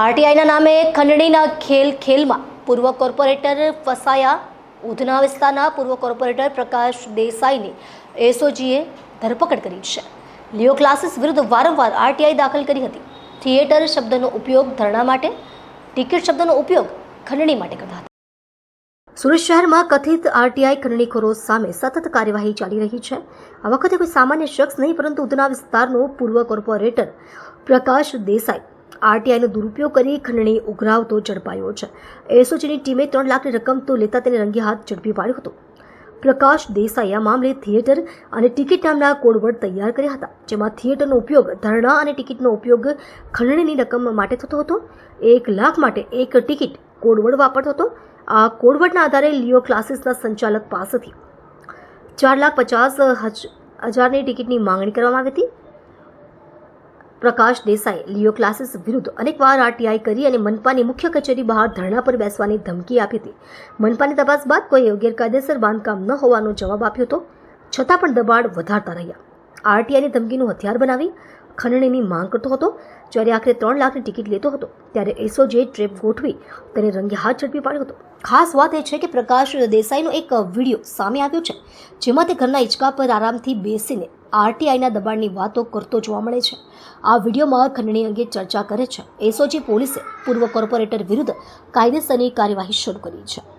આરટીઆઈના નામે ખંડણીના ખેલ ખેલમાં પૂર્વ કોર્પોરેટર ફસાયા ઉધના વિસ્તારના પૂર્વ કોર્પોરેટર પ્રકાશ દેસાઈની એસઓજીએ ધરપકડ કરી છે. લિયો ક્લાસીસ વિરુદ્ધ વારંવાર આરટીઆઈ દાખલ કરી હતી. થિયેટર શબ્દનો ઉપયોગ ધરણા માટે, ટિકિટ શબ્દનો ઉપયોગ ખંડણી માટે કરતા હતા. સુરત શહેરમાં કથિત આરટીઆઈ ખંડણીખોરો સામે સતત કાર્યવાહી ચાલી રહી છે. આ વખતે કોઈ સામાન્ય શખ્સ નહીં, પરંતુ ઉધના વિસ્તારનો પૂર્વ કોર્પોરેટર પ્રકાશ દેસાઈ આરટીઆઈનો દુરુપયોગ કરી ખંડણી ઉઘરાવતો ઝડપાયો છે. એસઓજીની ટીમે ત્રણ લાખની રકમ તો લેતા તેને રંગે હાથ ઝડપી પાડ્યો હતો. પ્રકાશ દેસાઈ આ મામલે થિયેટર અને ટિકિટ નામના કોડવર્ડ તૈયાર કર્યા હતા, જેમાં થિયેટરનો ઉપયોગ, ધરણા અને ટિકિટનો ઉપયોગ ખંડણીની રકમ માટે થતો હતો. એક લાખ માટે એક ટિકિટ કોડવર્ડ વાપરતો હતો. આ કોડવર્ડના આધારે લિયો ક્લાસીસના સંચાલક પાસેથી ચાર લાખ પચાસ હજ- હજારની ટિકિટની માંગણી કરવામાં આવી હતી. પ્રકાશ દેસાઈ, લિયો ક્લાસીસ વિરુદ્ધ અનેકવાર આરટીઆઈ કરી અને મનપાની મુખ્ય કચેરી બહાર ધરણા પર બેસવાની ધમકી આપી હતી. મનપાની તપાસ બાદ કોઈએ ગેરકાયદેસર બાંધકામ ન હોવાનો જવાબ આપ્યો હતો, છતાં પણ દબાણ વધારતા રહ્યા. આરટીઆઈની ધમકીનું હથિયાર બનાવી ખંડણીની માંગ કરતો હતો. જ્યારે આખરે ત્રણ લાખની ટિકિટ લેતો હતો, ત્યારે એસોજે ટ્રેપ ગોઠવી તેને રંગે હાથ ઝડપી પાડ્યો હતો. ખાસ વાત એ છે કે પ્રકાશ દેસાઈનો એક વીડિયો સામે આવ્યો છે, જેમાં તે ઘરના હિંચકા પર આરામથી બેસીને આરટીઆઈના દબાણની વાતો કરતો જોવા મળે છે. આ વિડીયોમાં ખંડણી અંગે ચર્ચા કરે છે. એસઓજી પોલીસે પૂર્વ કોર્પોરેટર વિરુદ્ધ કાયદેસરની કાર્યવાહી શરૂ કરી છે.